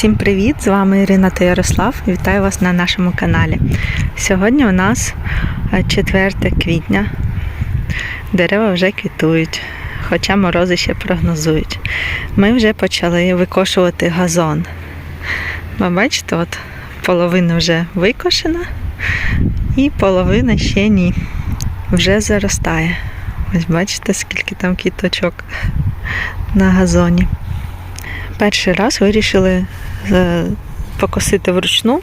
Всім привіт! З вами Ірина та Ярослав. Вітаю вас на нашому каналі. Сьогодні у нас е, 4 квітня. Дерева вже квітують, хоча морози ще прогнозують. Ми вже почали викошувати газон. Ви бачите, от половина вже викошена і половина ще ні. Вже заростає. Ось бачите, скільки там квіточок на газоні перший раз вирішили е, покосити вручну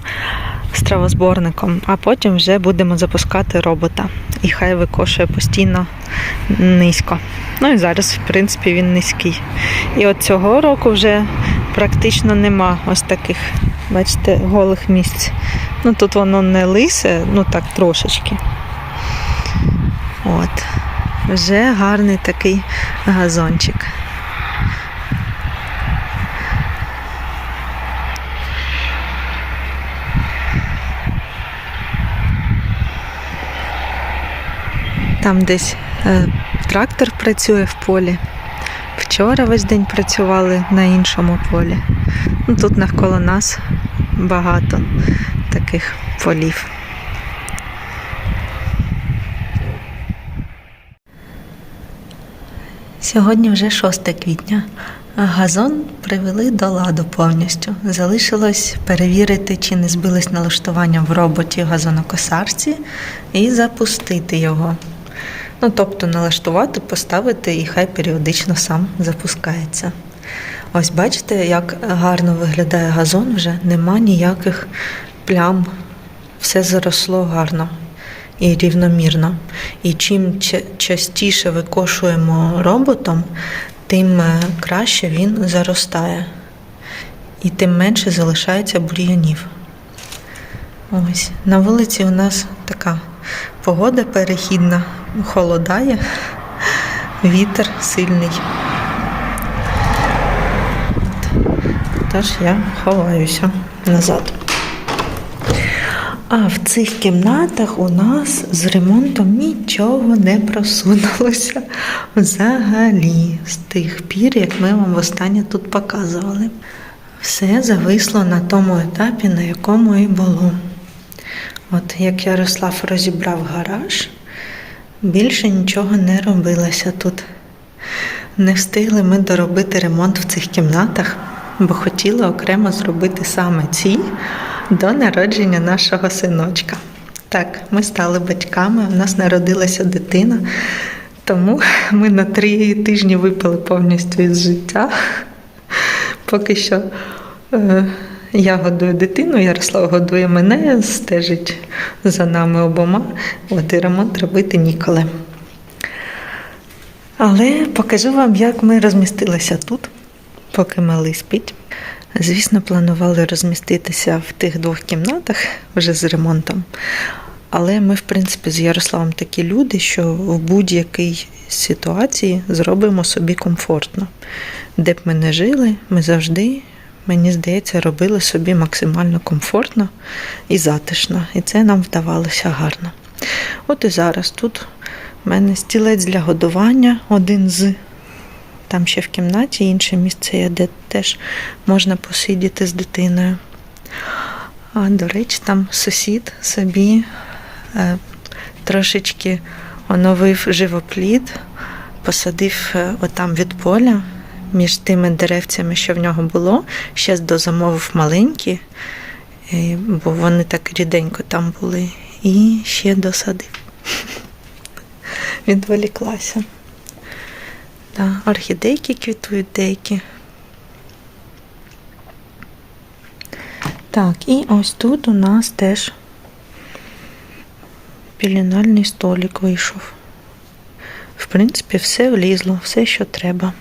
з травозборником, а потім вже будемо запускати робота. І хай викошує постійно низько. Ну і зараз, в принципі, він низький. І от цього року вже практично нема ось таких, бачите, голих місць. Ну тут воно не лисе, ну так трошечки. От. Вже гарний такий газончик. Там десь е, трактор працює в полі. Вчора весь день працювали на іншому полі. Ну, тут навколо нас багато таких полів. Сьогодні вже 6 квітня. Газон привели до ладу повністю. Залишилось перевірити, чи не збились налаштування в роботі газонокосарці і запустити його. Ну, тобто налаштувати, поставити і хай періодично сам запускається. Ось бачите, як гарно виглядає газон вже, нема ніяких плям, все заросло гарно і рівномірно. І чим частіше викошуємо роботом, тим е, краще він заростає. І тим менше залишається бур'янів. Ось на вулиці у нас така погода перехідна, холодає, вітер сильний. Тож я ховаюся назад. А в цих кімнатах у нас з ремонтом нічого не просунулося взагалі з тих пір, як ми вам востаннє тут показували. Все зависло на тому етапі, на якому і було. От як Ярослав розібрав гараж, більше нічого не робилося тут. Не встигли ми доробити ремонт в цих кімнатах, бо хотіли окремо зробити саме ці до народження нашого синочка. Так, ми стали батьками, у нас народилася дитина, тому ми на три тижні випали повністю із життя. Поки що е, я годую дитину, Ярослав годує мене, стежить за нами обома. От і ремонт робити ніколи. Але покажу вам, як ми розмістилися тут, поки малий спить. Звісно, планували розміститися в тих двох кімнатах вже з ремонтом. Але ми, в принципі, з Ярославом такі люди, що в будь-якій ситуації зробимо собі комфортно. Де б ми не жили, ми завжди, мені здається, робили собі максимально комфортно і затишно. І це нам вдавалося гарно. От і зараз тут в мене стілець для годування, один з. Там ще в кімнаті інше місце є, де теж можна посидіти з дитиною. А, до речі, там сусід собі е, трошечки оновив живоплід, посадив е, отам від поля між тими деревцями, що в нього було, ще дозамовив маленькі, е, бо вони так ріденько там були, і ще досадив. Відволіклася. Да, орхідейки квітують деякі. Так, і ось тут у нас теж пілінальний столик вийшов. В принципі, все влізло, все, що треба.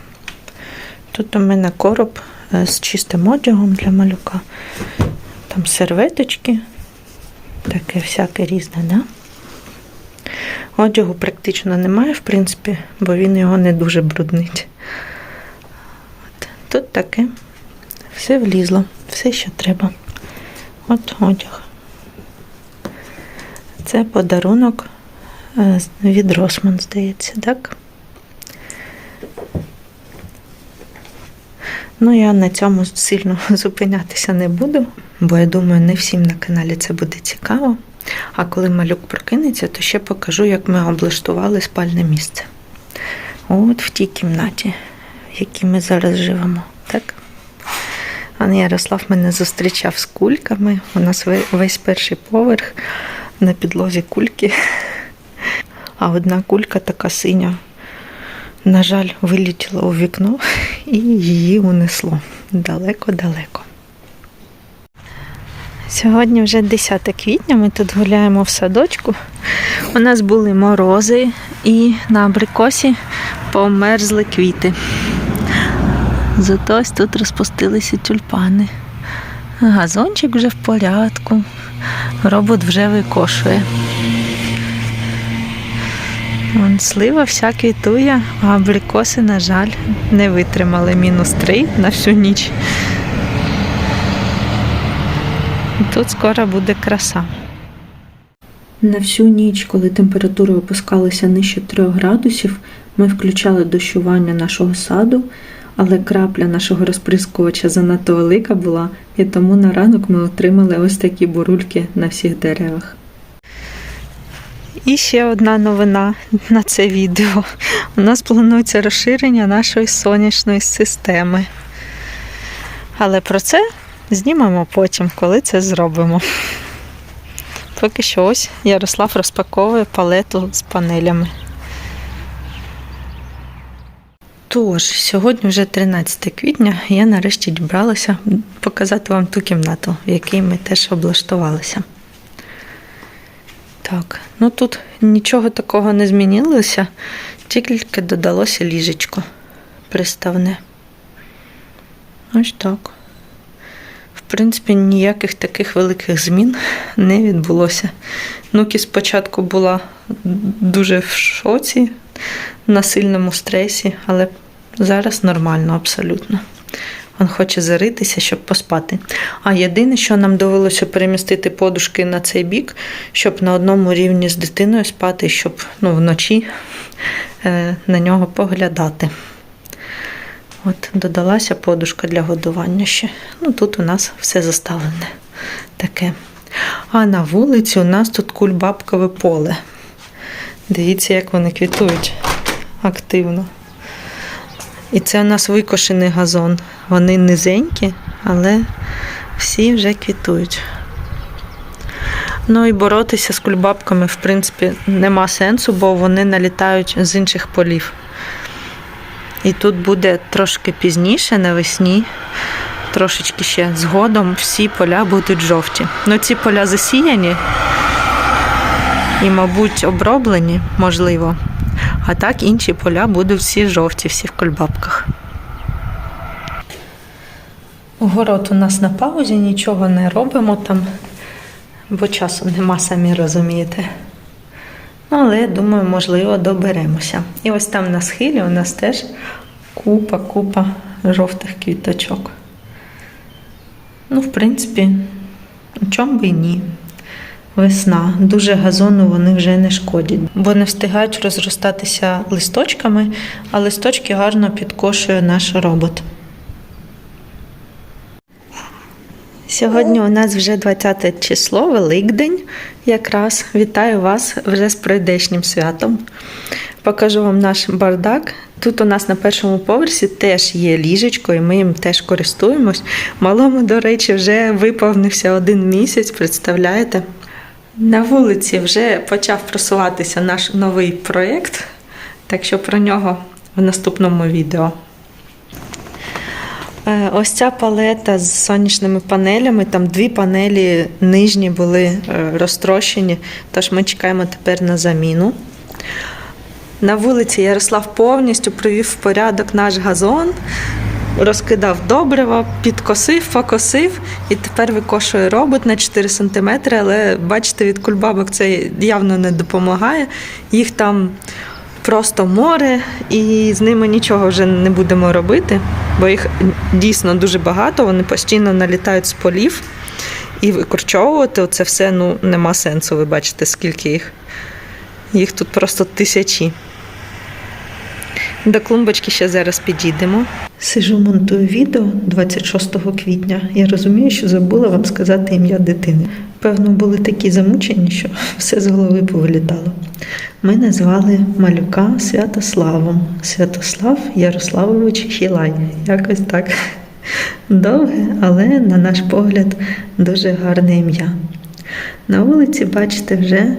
Тут у мене короб е, з чистим одягом для малюка. Там серветочки, таке всяке різне, да? Одягу практично немає, в принципі, бо він його не дуже бруднить. От. Тут таке все влізло, все, що треба. От одяг. Це подарунок е, від Росман, здається, так? Ну, я на цьому сильно зупинятися не буду, бо я думаю, не всім на каналі це буде цікаво. А коли малюк прокинеться, то ще покажу, як ми облаштували спальне місце. От в тій кімнаті, в якій ми зараз живемо. Так? А Ярослав мене зустрічав з кульками. У нас весь перший поверх на підлозі кульки. А одна кулька така синя, на жаль, вилетіла у вікно і її унесло далеко-далеко. Сьогодні вже 10 квітня, ми тут гуляємо в садочку. У нас були морози і на абрикосі померзли квіти. Зато ось тут розпустилися тюльпани. Газончик вже в порядку. Робот вже викошує. Вон слива вся квітує, а абрикоси, на жаль, не витримали мінус 3 на всю ніч. Тут скоро буде краса. На всю ніч, коли температури опускалися нижче 3 градусів, ми включали дощування нашого саду, але крапля нашого розприскувача занадто велика була, і тому на ранок ми отримали ось такі бурульки на всіх деревах. І ще одна новина на це відео. У нас планується розширення нашої сонячної системи. Але про це знімемо потім, коли це зробимо. Поки що ось Ярослав розпаковує палету з панелями. Тож, сьогодні вже 13 квітня, я нарешті дібралася показати вам ту кімнату, в якій ми теж облаштувалися. Так, ну тут нічого такого не змінилося, тільки додалося ліжечко приставне. Ось так. В принципі, ніяких таких великих змін не відбулося. Нукі спочатку була дуже в шоці, на сильному стресі, але зараз нормально абсолютно. Він хоче заритися, щоб поспати. А єдине, що нам довелося перемістити подушки на цей бік, щоб на одному рівні з дитиною спати, щоб ну, вночі е, на нього поглядати. От додалася подушка для годування ще. Ну тут у нас все заставлене таке. А на вулиці у нас тут кульбабкове поле. Дивіться, як вони квітують активно. І це у нас викошений газон. Вони низенькі, але всі вже квітують. Ну і боротися з кульбабками, в принципі, нема сенсу, бо вони налітають з інших полів. І тут буде трошки пізніше, навесні, трошечки ще згодом всі поля будуть жовті. Ну, ці поля засіяні і, мабуть, оброблені, можливо. А так інші поля будуть всі жовті, всі в кульбабках. Город у нас на паузі, нічого не робимо там, бо часу нема, самі розумієте. Ну, але думаю, можливо, доберемося. І ось там на схилі у нас теж купа, купа жовтих квіточок. Ну, в принципі, чому би і ні. Весна. Дуже газону вони вже не шкодять, бо не встигають розростатися листочками, а листочки гарно підкошує наш робот. Сьогодні у нас вже 20 число, Великдень. Якраз вітаю вас вже з прийдешнім святом. Покажу вам наш бардак. Тут у нас на першому поверсі теж є ліжечко, і ми їм теж користуємось. Малому, до речі, вже виповнився один місяць, представляєте? На вулиці вже почав просуватися наш новий проєкт, так що про нього в наступному відео. Е, Ось ця палета з сонячними панелями, там дві панелі нижні були е, розтрощені, тож ми чекаємо тепер на заміну. На вулиці Ярослав повністю привів в порядок наш газон, розкидав добрива, підкосив, покосив і тепер викошує робот на 4 см, але бачите, від кульбабок це явно не допомагає. Їх там просто море, і з ними нічого вже не будемо робити, бо їх дійсно дуже багато, вони постійно налітають з полів. І викорчовувати це все ну, нема сенсу, ви бачите, скільки їх. Їх тут просто тисячі. До клумбочки ще зараз підійдемо. Сижу, монтую відео 26 квітня. Я розумію, що забула вам сказати ім'я дитини. Певно, були такі замучені, що все з голови повилітало. Ми назвали малюка Святославом. Святослав Ярославович Хілай. Якось так. Довге, але, на наш погляд, дуже гарне ім'я. На вулиці, бачите, вже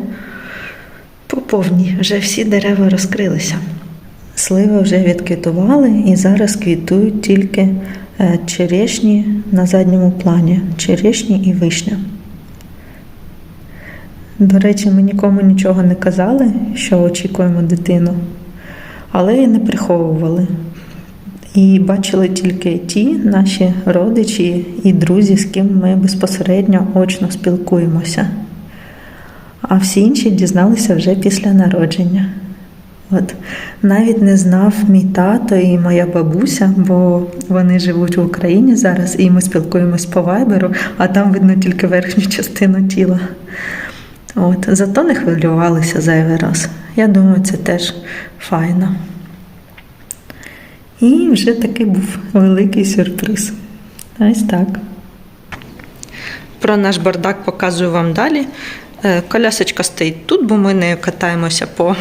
по повній, вже всі дерева розкрилися. Сливи вже відквітували і зараз квітують тільки е, черешні на задньому плані, черешні і вишня. До речі, ми нікому нічого не казали, що очікуємо дитину, але і не приховували. І бачили тільки ті наші родичі і друзі, з ким ми безпосередньо очно спілкуємося. А всі інші дізналися вже після народження. От навіть не знав мій тато і моя бабуся, бо вони живуть в Україні зараз, і ми спілкуємось по вайберу, а там видно тільки верхню частину тіла. От, зато не хвилювалися зайвий раз. Я думаю, це теж файно. І вже такий був великий сюрприз. Ось так. Про наш бардак показую вам далі. Е, Колясочка стоїть тут, бо ми нею катаємося по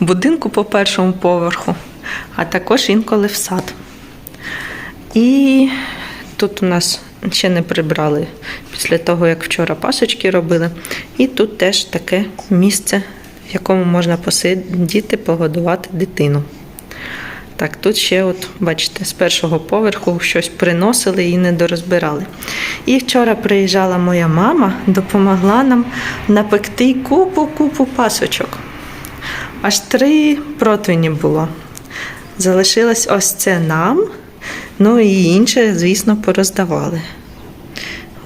будинку по першому поверху, а також інколи в сад. І тут у нас ще не прибрали після того, як вчора пасочки робили. І тут теж таке місце, в якому можна посидіти, погодувати дитину. Так, тут ще, от, бачите, з першого поверху щось приносили і не дорозбирали. І вчора приїжджала моя мама, допомогла нам напекти купу-купу пасочок. Аж три противні було. Залишилось ось це нам, ну і інше, звісно, пороздавали.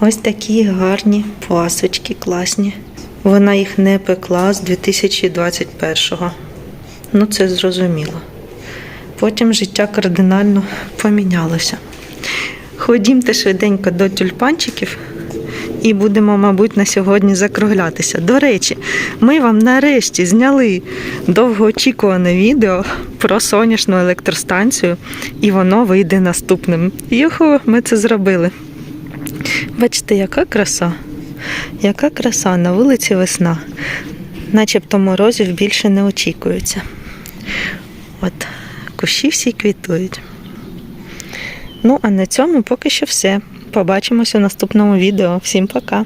Ось такі гарні пасочки класні. Вона їх не пекла з 2021-го. Ну, це зрозуміло. Потім життя кардинально помінялося. Ходімте швиденько до тюльпанчиків і будемо, мабуть, на сьогодні закруглятися. До речі, ми вам нарешті зняли довгоочікуване відео про сонячну електростанцію, і воно вийде наступним. Юху, ми це зробили. Бачите, яка краса? Яка краса на вулиці весна. Начебто морозів більше не очікується. От, кущі всі квітують. Ну, а на цьому поки що все. Побачимося в наступному відео. Всім пока!